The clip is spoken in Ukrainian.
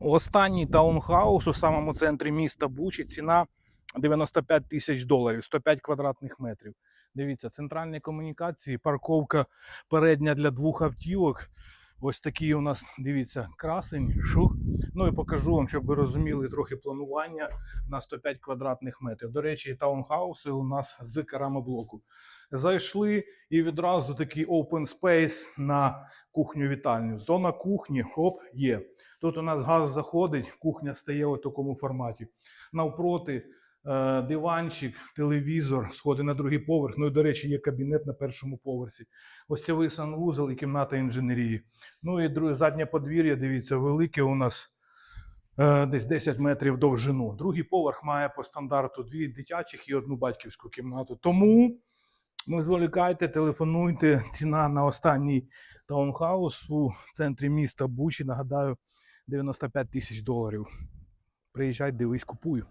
Останній таунхаус у самому центрі міста Бучі. Ціна 95 тисяч доларів, 105 квадратних метрів. Дивіться, центральні комунікації, парковка передня для двох автівок. Ось такий у нас, дивіться, красень. Шух. Ну і покажу вам, щоб ви розуміли трохи планування на 105 квадратних метрів. До речі, таунхауси у нас з керамоблоку. Зайшли і відразу такий open space на кухню-вітальню. Зона кухні, хоп, є. Тут у нас газ заходить, кухня стає у такому форматі. Навпроти диванчик, телевізор, сходи на другий поверх. Ну і, до речі, є кабінет на першому поверсі. Гостєвий санвузол і кімната інженерії. Ну і друге, заднє подвір'я, дивіться, велике у нас е, десь 10 метрів довжину. Другий поверх має по стандарту дві дитячих і одну батьківську кімнату. Тому не зволікайте, телефонуйте. Ціна на останній таунхаус у центрі міста Бучі, нагадаю, 95 тисяч доларів. Приїжджай, дивись, купуй.